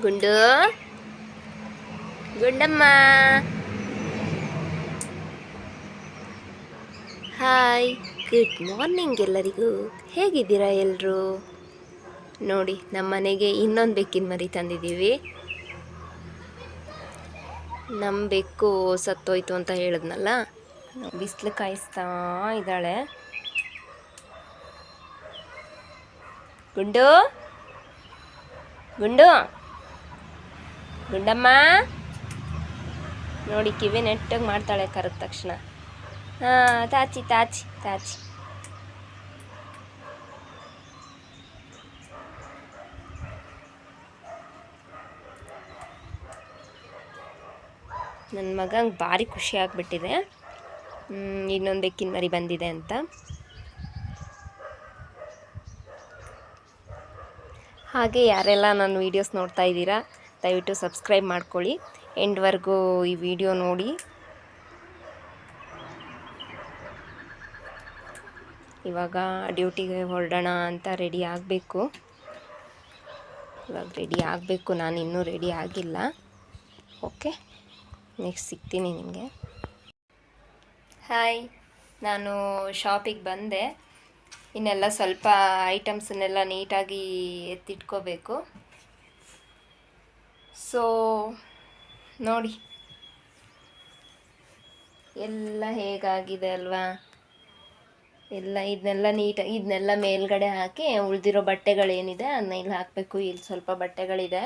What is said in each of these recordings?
ಗುಂಡು. Gundamma. Hi good morning ಎಲ್ಲರಿಗೂ. ಹೇಗಿದ್ದೀರಾ ಎಲ್ಲರೂ ನೋಡಿ, ನಮ್ಮ ಮನೆಗೆ ಇನ್ನೊಂದು ಬೆಕ್ಕಿನ ಮರಿ ತಂದಿದ್ದೀವಿ. ನಮ್ಮ ಬೆಕ್ಕು ಸತ್ತೋಯ್ತು ಅಂತ ಹೇಳಿದ್ನಲ್ಲ? ಬಿಸಿಲು ಕಾಯಿಸ್ತಾ ಇದ್ದಾಳೆ. ಗುಂಡು. ಗುಂಡು. ಗುಂಡಮ್ಮ. ನೋಡಿ ಕಿವಿ ನೆಟ್ಟಾಗಿ ಮಾಡ್ತಾಳೆ ಕರೆದ ತಕ್ಷಣ. ಹಾಂ, ತಾಚಿ ತಾಚಿ ತಾಚಿ. ನನ್ನ ಮಗಂಗೆ ಭಾರಿ ಖುಷಿ ಆಗಿಬಿಟ್ಟಿದೆ. ಇನ್ನೊಂದು ಬೆಕ್ಕಿನ ಮರಿ ಬಂದಿದೆ ಅಂತ. ಹಾಗೆ ಯಾರೆಲ್ಲ ನನ್ನ ವೀಡಿಯೋಸ್ ನೋಡ್ತಾ ಇದ್ದೀರಾ ದಯವಿಟ್ಟು ಸಬ್ಸ್ಕ್ರೈಬ್ ಮಾಡ್ಕೊಳ್ಳಿ. ಎಂಡ್ವರೆಗೂ ಈ ವಿಡಿಯೋ ನೋಡಿ. ಇವಾಗ ಡ್ಯೂಟಿಗೆ ಹೊರಡೋಣ ಅಂತ ರೆಡಿ ಆಗಬೇಕು. ಇವಾಗ ರೆಡಿ ಆಗಬೇಕು. ನಾನು ಇನ್ನೂ ರೆಡಿ ಆಗಿಲ್ಲ. ಓಕೆ? ನೆಕ್ಸ್ಟ್ ಸಿಗ್ತೀನಿ ನಿಮಗೆ. ಹಾಯ್. ನಾನು ಶಾಪಿಗೆ ಬಂದೆ. ಇನ್ನೆಲ್ಲ ಸ್ವಲ್ಪ ಐಟಮ್ಸನ್ನೆಲ್ಲ ನೀಟಾಗಿ ಎತ್ತಿಟ್ಕೋಬೇಕು. ಸೊ ನೋಡಿ. ಎಲ್ಲ ಹೇಗಾಗಿದೆ ಅಲ್ವಾ? ಎಲ್ಲ ಇದನ್ನೆಲ್ಲ ನೀಟಾಗಿ ಇದನ್ನೆಲ್ಲ ಮೇಲ್ಗಡೆ ಹಾಕಿ ಉಳಿದಿರೋ ಬಟ್ಟೆಗಳೇನಿದೆ ಅದನ್ನ ಇಲ್ಲಿ ಹಾಕಬೇಕು. ಇಲ್ಲಿ ಸ್ವಲ್ಪ ಬಟ್ಟೆಗಳಿದೆ.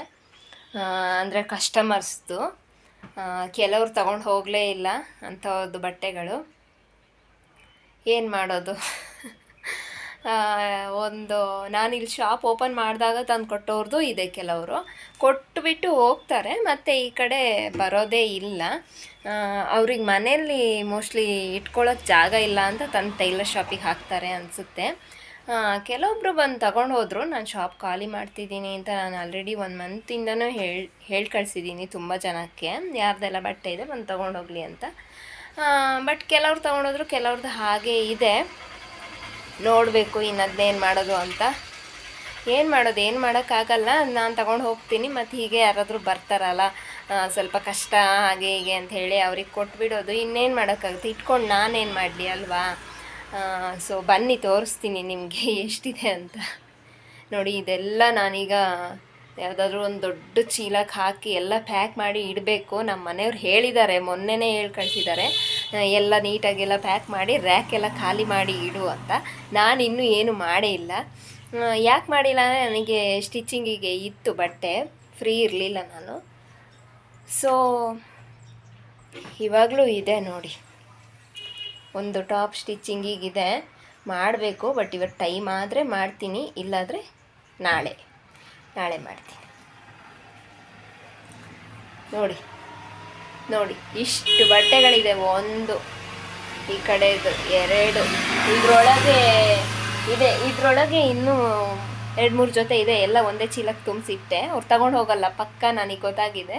ಅಂದರೆ ಕಸ್ಟಮರ್ಸ್ದು. ಕೆಲವ್ರು ತಗೊಂಡು ಹೋಗಲೇ ಇಲ್ಲ ಅಂಥದ್ದು ಬಟ್ಟೆಗಳು. ಏನು ಮಾಡೋದು? ಒಂದು ನಾನು ಇಲ್ಲಿ ಶಾಪ್ ಓಪನ್ ಮಾಡಿದಾಗ ತಂದು ಕೊಟ್ಟವ್ರದ್ದು ಇದೆ ಕೆಲವರು. ಕೊಟ್ಟುಬಿಟ್ಟು ಹೋಗ್ತಾರೆ, ಮತ್ತು ಈ ಕಡೆ ಬರೋದೇ ಇಲ್ಲ. ಅವ್ರಿಗೆ ಮನೆಯಲ್ಲಿ ಮೋಸ್ಟ್ಲಿ ಇಟ್ಕೊಳ್ಳೋಕೆ ಜಾಗ ಇಲ್ಲ ಅಂತ ತಂದು ಟೈಲರ್ ಶಾಪಿಗೆ ಹಾಕ್ತಾರೆ ಅನಿಸುತ್ತೆ. ಕೆಲವೊಬ್ಬರು ಬಂದು ತಗೊಂಡು ಹೋದರು ನಾನು ಶಾಪ್ ಖಾಲಿ ಮಾಡ್ತಿದ್ದೀನಿ ಅಂತ ನಾನು ಆಲ್ರೆಡಿ ಒಂದು ಮಂತಿಂದನೂ ಹೇಳಿ ಹೇಳಿ ಕಳಿಸಿದ್ದೀನಿ ತುಂಬ ಜನಕ್ಕೆ. ಯಾರ್ದೆಲ್ಲ ಬಟ್ಟೆ ಇದೆ ಬಂದು ತೊಗೊಂಡೋಗ್ಲಿ ಅಂತ. ಬಟ್ ಕೆಲವ್ರು ತೊಗೊಂಡೋದ್ರು ಕೆಲವ್ರದ್ದು ಹಾಗೆ ಇದೆ. ನೋಡಬೇಕು ಇನ್ನು ಅದನ್ನೇನು ಮಾಡೋದು ಅಂತ. ಏನು ಮಾಡೋದು ಏನು ಮಾಡೋಕ್ಕಾಗಲ್ಲ ನಾನು ತಗೊಂಡು ಹೋಗ್ತೀನಿ ಮತ್ತು ಹೀಗೆ ಯಾರಾದರೂ ಬರ್ತಾರಲ್ಲ ಸ್ವಲ್ಪ ಕಷ್ಟ ಹಾಗೆ ಹೀಗೆ ಅಂತ ಹೇಳಿ ಅವ್ರಿಗೆ ಕೊಟ್ಬಿಡೋದು. ಇನ್ನೇನು ಮಾಡೋಕ್ಕಾಗುತ್ತೆ? ಇಟ್ಕೊಂಡು ನಾನೇನು ಮಾಡಲಿ ಅಲ್ವಾ? ಸೊ ಬನ್ನಿ ತೋರಿಸ್ತೀನಿ ನಿಮಗೆ ಎಷ್ಟಿದೆ ಅಂತ. ನೋಡಿ ಇದೆಲ್ಲ ನಾನೀಗ ಯಾವುದಾದ್ರೂ ಒಂದು ದೊಡ್ಡ ಚೀಲಕ್ಕೆ ಹಾಕಿ ಎಲ್ಲ ಪ್ಯಾಕ್ ಮಾಡಿ ಇಡಬೇಕು. ನಮ್ಮ ಮನೆಯವ್ರು ಹೇಳಿದ್ದಾರೆ ಮೊನ್ನೆನೇ ಹೇಳಿ ಕಳಿಸಿದ್ದಾರೆ. ಆ, ಎಲ್ಲ ನೀಟಾಗೆಲ್ಲ ಪ್ಯಾಕ್ ಮಾಡಿ ರ್ಯಾಕ್ ಎಲ್ಲ ಖಾಲಿ ಮಾಡಿ ಇಡು ಅಂತ. ನಾನು ಇನ್ನೂ ಏನು ಮಾಡೇ ಇಲ್ಲ. ಯಾಕೆ ಮಾಡಿಲ್ಲ ಅಂದರೆ ನನಗೆ ಸ್ಟಿಚಿಂಗಿಗೆ ಇತ್ತು ಬಟ್ಟೆ. ಫ್ರೀ ಇರಲಿಲ್ಲ ನಾನು. ಸೊ ಇವಾಗಲೂ ಇದೆ ನೋಡಿ. ಒಂದು ಟಾಪ್ ಸ್ಟಿಚಿಂಗಿಗಿದೆ ಮಾಡಬೇಕು ಬಟ್ ಇವತ್ತು ಟೈಮ್ ಆದರೆ ಮಾಡ್ತೀನಿ. ಇಲ್ಲಾದರೆ ನಾಳೆ. ನಾಳೆ ಮಾಡ್ತೀನಿ. ನೋಡಿ. ನೋಡಿ, ಇಷ್ಟು ಬಟ್ಟೆಗಳಿದೆ, ಒಂದು. ಈ ಕಡೆದು ಎರಡು. ಇದ್ರೊಳಗೆ ಇದೆ, ಇದ್ರೊಳಗೆ ಇನ್ನೂ ಎರಡು ಮೂರು ಜೊತೆ ಇದೆ, ಎಲ್ಲ ಒಂದೇ ಚೀಲಕ್ಕೆ ತುಂಬಿಸಿಟ್ಟೆ. ಅವ್ರು ತಗೊಂಡು ಹೋಗಲ್ಲ, ಪಕ್ಕ ನನಗೆ ಗೊತ್ತಾಗಿದೆ.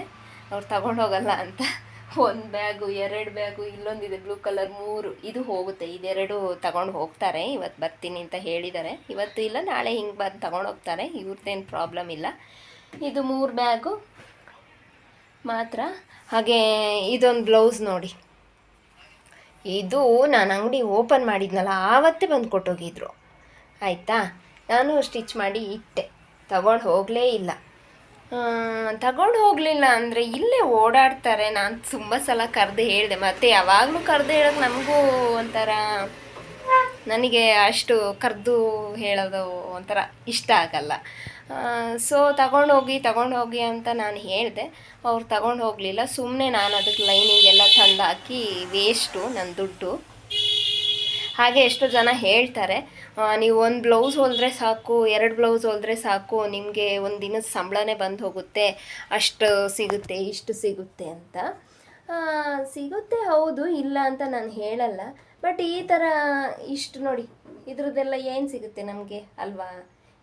ಅವ್ರು ತಗೊಂಡು ಹೋಗಲ್ಲ ಅಂತ. ಒಂದು ಬ್ಯಾಗು, ಎರಡು ಬ್ಯಾಗು, ಇಲ್ಲೊಂದಿದೆ, ಬ್ಲೂ ಕಲರ್ ಮೂರು. ಇದು ಹೋಗುತ್ತೆ, ಇದೆರಡು ತಗೊಂಡು ಹೋಗ್ತಾರೆ ಇವತ್ತು ಬರ್ತೀನಿ ಅಂತ ಹೇಳಿದ್ದಾರೆ. ಇವತ್ತು ಇಲ್ಲ, ನಾಳೆ ಹಿಂಗೆ ಬಂದು ತಗೊಂಡು ಹೋಗ್ತಾರೆ ಇವ್ರದ್ದೇನು ಪ್ರಾಬ್ಲಮ್ ಇಲ್ಲ. ಇದು ಮೂರು ಬ್ಯಾಗು ಮಾತ್ರ? ಹಾಗೆ ಇದೊಂದು ಬ್ಲೌಸ್ ನೋಡಿ. ಇದು ನಾನು ಅಂಗಡಿ ಓಪನ್ ಮಾಡಿದ್ನಲ್ಲ, ಆವತ್ತೇ ಬಂದು ಕೊಟ್ಟೋಗಿದ್ರು. ಆಯಿತಾ? ನಾನು ಸ್ಟಿಚ್ ಮಾಡಿ ಇಟ್ಟೆ. ತಗೊಂಡು ಹೋಗಲೇ ಇಲ್ಲ. ತಗೊಂಡು ಹೋಗಲಿಲ್ಲ ಅಂದರೆ ಇಲ್ಲೇ ಓಡಾಡ್ತಾರೆ. ನಾನು ತುಂಬ ಸಲ ಕರೆದು ಹೇಳಿದೆ, ಮತ್ತು ಯಾವಾಗಲೂ ಕರೆದು ಹೇಳೋಕೆ ನಮಗೂ ಒಂಥರ ನನಗೆ ಅಷ್ಟು ಕರೆದು ಹೇಳೋದು ಒಂಥರ ಇಷ್ಟ ಆಗಲ್ಲ. ಸೊ ತಗೊಂಡು ಹೋಗಿ ತಗೊಂಡು ಹೋಗಿ ಅಂತ ನಾನು ಹೇಳಿದೆ. ಅವ್ರು ತಗೊಂಡು ಹೋಗಲಿಲ್ಲ ಸುಮ್ಮನೆ ನಾನು ಅದಕ್ಕೆ ಲೈನಿಂಗ್ ಎಲ್ಲ ತಂದು ಹಾಕಿ ವೇಸ್ಟು ನನ್ನ ದುಡ್ಡು. ಹಾಗೆ ಎಷ್ಟೋ ಜನ ಹೇಳ್ತಾರೆ ನೀವು ಒಂದು ಬ್ಲೌಸ್ ಹೊಲಿದ್ರೆ ಸಾಕು, ಎರಡು ಬ್ಲೌಸ್ ಹೊಲಿದ್ರೆ ಸಾಕು, ನಿಮಗೆ ಒಂದು ದಿನದ ಸಂಬಳನೇ ಬಂದು ಹೋಗುತ್ತೆ, ಅಷ್ಟು ಸಿಗುತ್ತೆ, ಇಷ್ಟು ಸಿಗುತ್ತೆ ಅಂತ. ಸಿಗುತ್ತೆ, ಹೌದು, ಇಲ್ಲ ಅಂತ ನಾನು ಹೇಳಲ್ಲ. ಬಟ್ ಈ ಥರ ಇಷ್ಟು ನೋಡಿ, ಇದ್ರದ್ದೆಲ್ಲ ಏನು ಸಿಗುತ್ತೆ ನಮಗೆ, ಅಲ್ವಾ?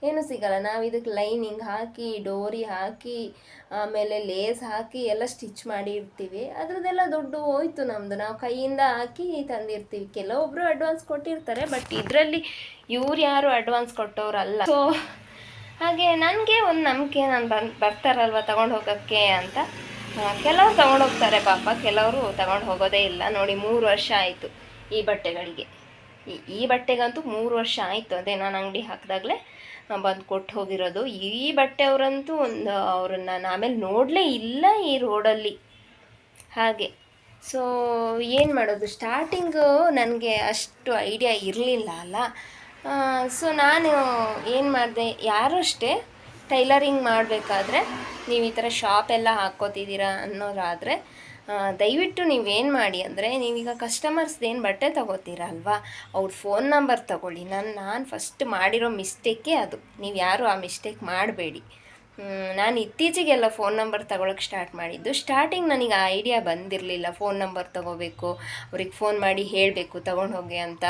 ಏನು ಸಿಗಲ್ಲ. ನಾವು ಇದಕ್ಕೆ ಲೈನಿಂಗ್ ಹಾಕಿ, ಡೋರಿ ಹಾಕಿ, ಆಮೇಲೆ ಲೇಸ್ ಹಾಕಿ ಎಲ್ಲ ಸ್ಟಿಚ್ ಮಾಡಿ ಇರ್ತೀವಿ ಅದರದ್ದೆಲ್ಲ ದುಡ್ಡು ಹೋಯ್ತು ನಮ್ಮದು ನಾವು ಕೈಯಿಂದ ಹಾಕಿ ತಂದಿರ್ತೀವಿ. ಕೆಲವೊಬ್ಬರು ಅಡ್ವಾನ್ಸ್ ಕೊಟ್ಟಿರ್ತಾರೆ ಬಟ್ ಇದರಲ್ಲಿ ಇವ್ರು ಯಾರು ಅಡ್ವಾನ್ಸ್ ಕೊಟ್ಟವರಲ್ಲ. ಸೊ ಹಾಗೆ ನನಗೆ ಒಂದು ನಂಬಿಕೆ ನಾನು ಬಂದು ಬರ್ತಾರಲ್ವ ತಗೊಂಡು ಹೋಗೋಕ್ಕೆ ಅಂತ? ಕೆಲವರು ತಗೊಂಡು ಹೋಗ್ತಾರೆ ಪಾಪ. ಕೆಲವರು ತಗೊಂಡು ಹೋಗೋದೇ ಇಲ್ಲ. ನೋಡಿ, ಮೂರು ವರ್ಷ ಆಯಿತು ಈ ಬಟ್ಟೆಗಳಿಗೆ. ಈ ಬಟ್ಟೆಗಂತೂ ಮೂರು ವರ್ಷ ಆಯಿತು. ಅದೇ ನಾನು ಅಂಗಡಿ ಹಾಕಿದಾಗಲೇ. ಬಂದು ಕೊಟ್ಟು ಹೋಗಿರೋದು. ಈ ಬಟ್ಟೆ ಅವರಂತೂ ಒಂದು ಅವ್ರನ್ನ ನಾನು ಆಮೇಲೆ ನೋಡಲೇ ಇಲ್ಲ ಈ ರೋಡಲ್ಲಿ. ಹಾಗೆ. ಸೊ ಏನು ಮಾಡೋದು? ಸ್ಟಾರ್ಟಿಂಗು ನನಗೆ ಅಷ್ಟು ಐಡಿಯಾ ಇರಲಿಲ್ಲ ಅಲ್ಲ. ಸೊ ನಾನು ಏನು ಮಾಡಿದೆ? ಯಾರು ಅಷ್ಟೇ ಟೈಲರಿಂಗ್ ಮಾಡಬೇಕಾದ್ರೆ ನೀವು ಈ ಥರ ಶಾಪ್ ಎಲ್ಲ ಹಾಕ್ಕೋತಿದ್ದೀರಾ ಅನ್ನೋರಾದರೆ ಆ, ದಯವಿಟ್ಟು ನೀವೇನು ಮಾಡಿ ಅಂದರೆ ನೀವೀಗ ಕಸ್ಟಮರ್ಸ್ದೇನು ಬಟ್ಟೆ ತಗೋತೀರಾ ಅಲ್ವಾ? ಅವ್ರ ಫೋನ್ ನಂಬರ್ ತಗೊಳ್ಳಿ. ನಾನು ನಾನು ಫಸ್ಟ್ ಮಾಡಿರೋ ಮಿಸ್ಟೇಕೇ ಅದು. ನೀವು ಯಾರು ಆ ಮಿಸ್ಟೇಕ್ ಮಾಡಬೇಡಿ. ನಾನು ಇತ್ತೀಚೆಗೆಲ್ಲ ಫೋನ್ ನಂಬರ್ ತಗೊಳಕ್ಕೆ ಸ್ಟಾರ್ಟ್ ಮಾಡಿದ್ದು. ಸ್ಟಾರ್ಟಿಂಗ್ ನನಗೆ ಆ ಐಡಿಯಾ ಬಂದಿರಲಿಲ್ಲ. ಫೋನ್ ನಂಬರ್ ತಗೋಬೇಕು, ಅವ್ರಿಗೆ ಫೋನ್ ಮಾಡಿ ಹೇಳಬೇಕು, ತಗೊಂಡು ಹೋಗಿ ಅಂತ.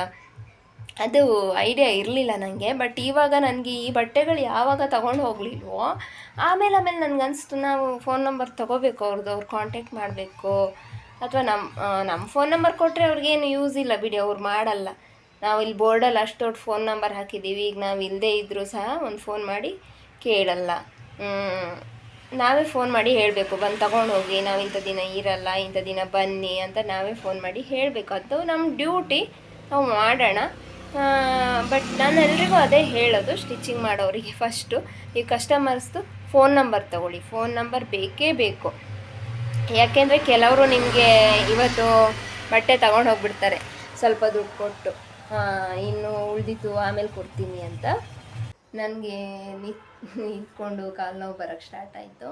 ಅದು ಐಡಿಯಾ ಇರಲಿಲ್ಲ ನನಗೆ ಬಟ್ ಇವಾಗ ನನಗೆ ಈ ಬಟ್ಟೆಗಳು ಯಾವಾಗ ತಗೊಂಡು ಹೋಗ್ಲಿಲ್ವೋ, ಆಮೇಲೆ ಆಮೇಲೆ ನನಗೆ ಅನಿಸ್ತು ನಾವು ಫೋನ್ ನಂಬರ್ ತೊಗೋಬೇಕು ಅವ್ರದ್ದು ಅವ್ರು ಕಾಂಟ್ಯಾಕ್ಟ್ ಮಾಡಬೇಕು. ಅಥವಾ ನಮ್ಮ ನಮ್ಮ ಫೋನ್ ನಂಬರ್ ಕೊಟ್ಟರೆ ಅವ್ರಿಗೇನು ಯೂಸ್ ಇಲ್ಲ ಬಿಡಿ, ಅವ್ರು ಮಾಡಲ್ಲ. ನಾವು ಇಲ್ಲಿ ಬೋರ್ಡಲ್ಲಿ ಅಷ್ಟು ದೊಡ್ಡ ಫೋನ್ ನಂಬರ್ ಹಾಕಿದ್ದೀವಿ ಈಗ ನಾವು ಇಲ್ಲದೇ ಇದ್ದರೂ ಸಹ ಒಂದು ಫೋನ್ ಮಾಡಿ ಕೇಳಲ್ಲ. ನಾವೇ ಫೋನ್ ಮಾಡಿ ಹೇಳಬೇಕು, ಬಂದು ತಗೊಂಡು ಹೋಗಿ, ನಾವು ಇಂಥ ದಿನ ಇರಲ್ಲ, ಇಂಥ ದಿನ ಬನ್ನಿ ಅಂತ ನಾವೇ ಫೋನ್ ಮಾಡಿ ಹೇಳಬೇಕು. ಅದು ನಮ್ಮ ಡ್ಯೂಟಿ ನಾವು ಮಾಡೋಣ. ಬಟ್ ನಾನು ಎಲ್ರಿಗೂ ಅದೇ ಹೇಳೋದು ಸ್ಟಿಚಿಂಗ್ ಮಾಡೋರಿಗೆ ಫಸ್ಟು ಈ ಕಸ್ಟಮರ್ಸ್ದು ಫೋನ್ ನಂಬರ್ ತಗೊಳ್ಳಿ. ಫೋನ್ ನಂಬರ್ ಬೇಕೇ ಬೇಕು. ಯಾಕೆಂದರೆ ಕೆಲವರು ನಿಮಗೆ ಇವತ್ತು ಬಟ್ಟೆ ತಗೊಂಡು ಹೋಗ್ಬಿಡ್ತಾರೆ. ಸ್ವಲ್ಪ ದುಡ್ಡು ಕೊಟ್ಟು. ಇನ್ನು ಉಳಿದಿತ್ತು ಆಮೇಲೆ ಕೊಡ್ತೀನಿ ಅಂತ. ನನಗೆ ನಿಂತ್ಕೊಂಡು ಕಾಲು ನೋವು ಬರೋಕ್ಕೆ ಸ್ಟಾರ್ಟ್ ಆಯಿತು.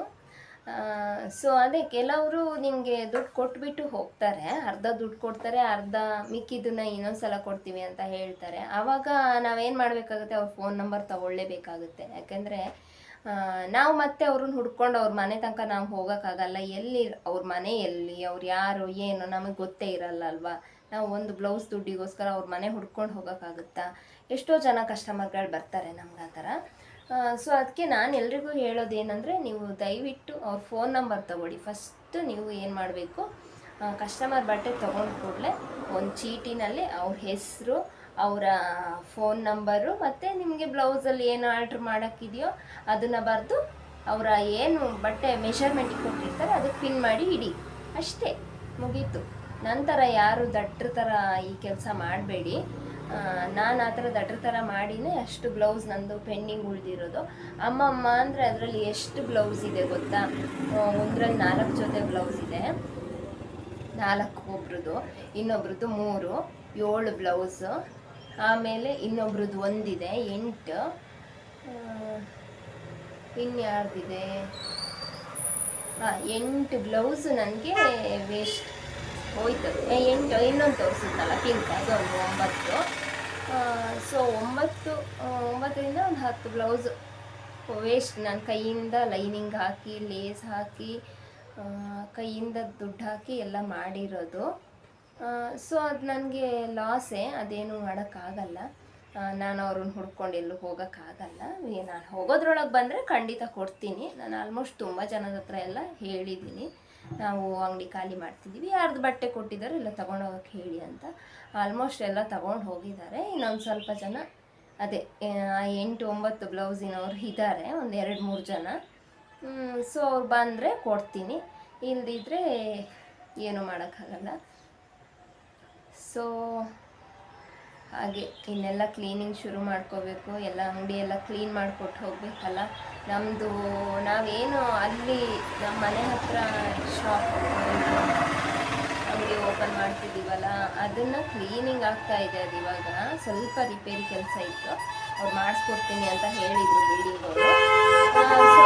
ಸೊ ಅದೇ ಕೆಲವರು ನಿಮಗೆ ದುಡ್ಡು ಕೊಟ್ಬಿಟ್ಟು ಹೋಗ್ತಾರೆ, ಅರ್ಧ ದುಡ್ಡು ಕೊಡ್ತಾರೆ, ಅರ್ಧ ಮಿಕ್ಕಿದ್ದನ್ನ ಇನ್ನೊಂದ್ಸಲ ಕೊಡ್ತೀವಿ ಅಂತ ಹೇಳ್ತಾರೆ. ಆವಾಗ ನಾವೇನು ಮಾಡಬೇಕಾಗುತ್ತೆ, ಅವ್ರ ಫೋನ್ ನಂಬರ್ ತಗೊಳ್ಳೇಬೇಕಾಗುತ್ತೆ. ಯಾಕೆಂದರೆ ನಾವು ಮತ್ತೆ ಅವ್ರನ್ನ ಹುಡ್ಕೊಂಡು ಅವ್ರ ಮನೆ ತನಕ ನಾವು ಹೋಗೋಕ್ಕಾಗಲ್ಲ. ಎಲ್ಲಿ ಅವ್ರ ಮನೆ ಎಲ್ಲಿ, ಅವ್ರು ಯಾರು, ಏನು, ನಮಗೆ ಗೊತ್ತೇ ಇರಲ್ಲ ಅಲ್ವಾ? ನಾವು ಒಂದು ಬ್ಲೌಸ್ ದುಡ್ಡಿಗೋಸ್ಕರ ಅವ್ರ ಮನೆ ಹುಡ್ಕೊಂಡು ಹೋಗೋಕ್ಕಾಗುತ್ತಾ? ಎಷ್ಟೋ ಜನ ಕಸ್ಟಮರ್ಗಳು ಬರ್ತಾರೆ ನಮ್ಗೆ ಆ ಥರ. ಸೊ ಅದಕ್ಕೆ ನಾನು ಎಲ್ರಿಗೂ ಹೇಳೋದೇನೆಂದರೆ ನೀವು ದಯವಿಟ್ಟು ಅವ್ರ ಫೋನ್ ನಂಬರ್ ತಗೊಳ್ಳಿ. ಫಸ್ಟು ನೀವು ಏನು ಮಾಡಬೇಕು ಕಸ್ಟಮರ್ ಬಟ್ಟೆ ತೊಗೊಂಡು ಕೂಡಲೇ ಒಂದು ಚೀಟಿನಲ್ಲಿ ಅವ್ರ ಹೆಸರು, ಅವರ ಫೋನ್ ನಂಬರು ಮತ್ತು ನಿಮಗೆ ಬ್ಲೌಸಲ್ಲಿ ಏನು ಆರ್ಡ್ರ್ ಮಾಡೋಕ್ಕಿದೆಯೋ ಅದನ್ನು ಬರೆದು ಅವರ ಏನು ಬಟ್ಟೆ ಮೆಷರ್ಮೆಂಟಿಗೆ ಕೊಟ್ಟಿರ್ತಾರೆ ಅದಕ್ಕೆ ಪಿನ್ ಮಾಡಿ ಇಡಿ. ಅಷ್ಟೇ, ಮುಗೀತು. ನಂತರ ಯಾರು ದಟ್ರ ಥರ ಈ ಕೆಲಸ ಮಾಡಬೇಡಿ. ನಾನು ಆ ಥರ ದಟ್ರ ಥರ ಮಾಡಿನೇ ಅಷ್ಟು ಬ್ಲೌಸ್ ನಂದು ಪೆಂಡಿಂಗ್ ಉಳಿದಿರೋದು. ಅಮ್ಮ ಅಮ್ಮ ಅಂದರೆ ಅದರಲ್ಲಿ ಎಷ್ಟು ಬ್ಲೌಸ್ ಇದೆ ಗೊತ್ತಾ? ಒಂದರಲ್ಲಿ ನಾಲ್ಕು ಜೊತೆ ಬ್ಲೌಸ್ ಇದೆ. ನಾಲ್ಕು ಒಬ್ರದ್ದು ಇನ್ನೊಬ್ರದ್ದು ಮೂರು, ಏಳು ಬ್ಲೌಸು. ಆಮೇಲೆ ಇನ್ನೊಬ್ರದ್ದು ಒಂದಿದೆ, ಎಂಟು. ಇನ್ಯಾರ್ದಿದೆ? ಹಾಂ ಎಂಟು ಬ್ಲೌಸು ನನಗೆ ವೇಸ್ಟ್ ಹೋಯ್ತು ಎಂಟು, ಇನ್ನೊಂದು ತೋರಿಸುತ್ತಲ್ಲ ಪಿಂಕ್ ಅದೊಂದು ಒಂಬತ್ತು. ಸೊ ಒಂಬತ್ತು ಒಂಬತ್ತರಿಂದ ಒಂದು ಹತ್ತು ಬ್ಲೌಸು ವೇಸ್ಟ್ ನನ್ನ ಕೈಯಿಂದ ಲೈನಿಂಗ್ ಹಾಕಿ ಲೇಸ್ ಹಾಕಿ ಕೈಯಿಂದ ದುಡ್ಡು ಹಾಕಿ ಎಲ್ಲ ಮಾಡಿರೋದು. ಸೊ ಅದು ನನಗೆ ಲಾಸೇ ಅದೇನು ಮಾಡೋಕ್ಕಾಗಲ್ಲ. ನಾನು ಅವ್ರನ್ನ ಹುಡ್ಕೊಂಡು ಎಲ್ಲೂ ಹೋಗೋಕ್ಕಾಗಲ್ಲ. ನಾನು ಹೋಗೋದ್ರೊಳಗೆ ಬಂದರೆ ಖಂಡಿತ ಕೊಡ್ತೀನಿ. ನಾನು ಆಲ್ಮೋಸ್ಟ್ ತುಂಬ ಜನದ ಹತ್ರ ಎಲ್ಲ ಹೇಳಿದ್ದೀನಿ. ನಾವು ಅಂಗಡಿ ಖಾಲಿ ಮಾಡ್ತಿದ್ದೀವಿ. ಯಾರ್ದು ಬಟ್ಟೆ ಕೊಟ್ಟಿದ್ದಾರೆ ಎಲ್ಲ ತೊಗೊಂಡು ಹೋಗಕ್ಕೆ ಹೇಳಿ ಅಂತ ಆಲ್ಮೋಸ್ಟ್ ಎಲ್ಲ ತೊಗೊಂಡು ಹೋಗಿದ್ದಾರೆ. ಇನ್ನೊಂದು ಸ್ವಲ್ಪ ಜನ ಅದೇ ಎಂಟು ಒಂಬತ್ತು ಬ್ಲೌಸಿನವ್ರು ಇದ್ದಾರೆ. ಒಂದು ಎರಡು ಮೂರು ಜನ. ಸೊ ಅವ್ರು ಬಂದರೆ ಕೊಡ್ತೀನಿ. ಇಲ್ದಿದ್ರೆ ಏನೂ ಮಾಡೋಕ್ಕಾಗಲ್ಲ. ಸೊ ಹಾಗೆ ಇನ್ನೆಲ್ಲ ಕ್ಲೀನಿಂಗ್ ಶುರು ಮಾಡ್ಕೋಬೇಕು, ಎಲ್ಲ ಅಂಗಡಿ ಎಲ್ಲ ಕ್ಲೀನ್ ಮಾಡಿಕೊಟ್ಟು ಹೋಗಬೇಕಲ್ಲ. ನಮ್ಮದು ನಾವೇನು ಅಲ್ಲಿ ನಮ್ಮ ಮನೆ ಹತ್ರ ಶಾಪ್ ಅಂಗಡಿ ಓಪನ್ ಮಾಡ್ತಿದ್ದೀವಲ್ಲ, ಅದನ್ನು ಕ್ಲೀನಿಂಗ್ ಆಗ್ತಾ ಇದೆ ಅದು ಇವಾಗ. ಸ್ವಲ್ಪ ರಿಪೇರಿ ಕೆಲಸ ಇತ್ತು. ಅವ್ರು ಮಾಡಿಸ್ಕೊಡ್ತೀನಿ ಅಂತ ಹೇಳಿದರು ಬಿಲ್ಡಿಂಗ್ ಅವರು. ಸೊ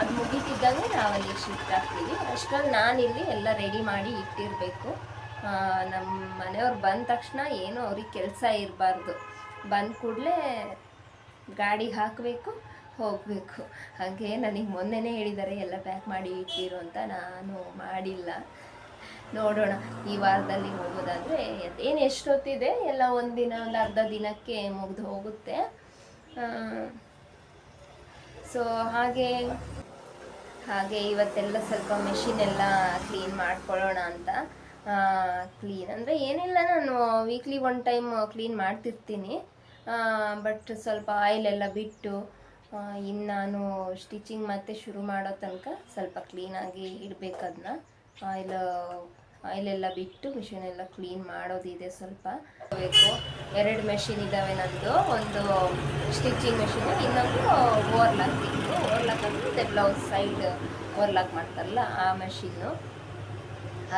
ಅದು ಮುಗೀತಿದ್ದಂಗೆ ನಾವಲ್ಲಿ ಶಿಫ್ಟ್ ಆಗ್ತೀವಿ. ಅಷ್ಟರಲ್ಲಿ ನಾನಿಲ್ಲಿ ಎಲ್ಲ ರೆಡಿ ಮಾಡಿ ಇಟ್ಟಿರಬೇಕು. ನಮ್ಮ ಮನೆಯವ್ರು ಬಂದ ತಕ್ಷಣ ಏನು ಅವ್ರಿಗೆ ಕೆಲಸ ಇರಬಾರ್ದು. ಬಂದ ಕೂಡಲೇ ಗಾಡಿ ಹಾಕಬೇಕು, ಹೋಗಬೇಕು. ಹಾಗೆ ನನಗೆ ಮೊನ್ನೆನೇ ಹೇಳಿದ್ದಾರೆ ಎಲ್ಲ ಪ್ಯಾಕ್ ಮಾಡಿ ಇಟ್ಟಿರು ಅಂತ ನಾನು ಮಾಡಿಲ್ಲ. ನೋಡೋಣ, ಈ ವಾರದಲ್ಲಿ ಹೋಗೋದಾದರೆ ಏನು ಎಷ್ಟೊತ್ತಿದೆ? ಎಲ್ಲ ಒಂದಿನ ಒಂದು ಅರ್ಧ ದಿನಕ್ಕೆ ಮುಗಿದು ಹೋಗುತ್ತೆ. ಸೊ ಹಾಗೆ ಹಾಗೆ ಇವತ್ತೆಲ್ಲ ಸ್ವಲ್ಪ ಮೆಷಿನ್ ಎಲ್ಲ ಕ್ಲೀನ್ ಮಾಡ್ಕೊಳ್ಳೋಣ ಅಂತ. ಕ್ಲೀನ್ ಅಂದರೆ ಏನಿಲ್ಲ, ನಾನು ವೀಕ್ಲಿ ಒನ್ ಟೈಮ್ ಕ್ಲೀನ್ ಮಾಡ್ತಿರ್ತೀನಿ. ಬಟ್ ಸ್ವಲ್ಪ ಆಯಿಲ್ ಎಲ್ಲ ಬಿಟ್ಟು ಇನ್ನು ನಾನು ಸ್ಟಿಚಿಂಗ್ ಮತ್ತೆ ಶುರು ಮಾಡೋ ತನಕ ಸ್ವಲ್ಪ ಕ್ಲೀನಾಗಿ ಇಡಬೇಕು ಅದನ್ನ ಆಯಿಲ್ ಆಯಿಲೆಲ್ಲ ಬಿಟ್ಟು ಮಿಷಿನ್ ಎಲ್ಲ ಕ್ಲೀನ್ ಮಾಡೋದಿದೆ ಸ್ವಲ್ಪ. ಬೇಕು. ಎರಡು ಮೆಷಿನ್ ಇದ್ದಾವೆ ನನ್ನದು ಒಂದು ಸ್ಟಿಚಿಂಗ್ ಮೆಷಿನ್ ಇನ್ನೊಂದು ಓವರ್ಲಾಕ್ ಇತ್ತು ಓವರ್ಲಾಕ್ ಅಂದರೆ ಬ್ಲೌಸ್ ಸೈಡ್ ಓವರ್ಲಾಕ್ ಮಾಡ್ತಾರಲ್ಲ, ಆ ಮೆಷಿನ್ನು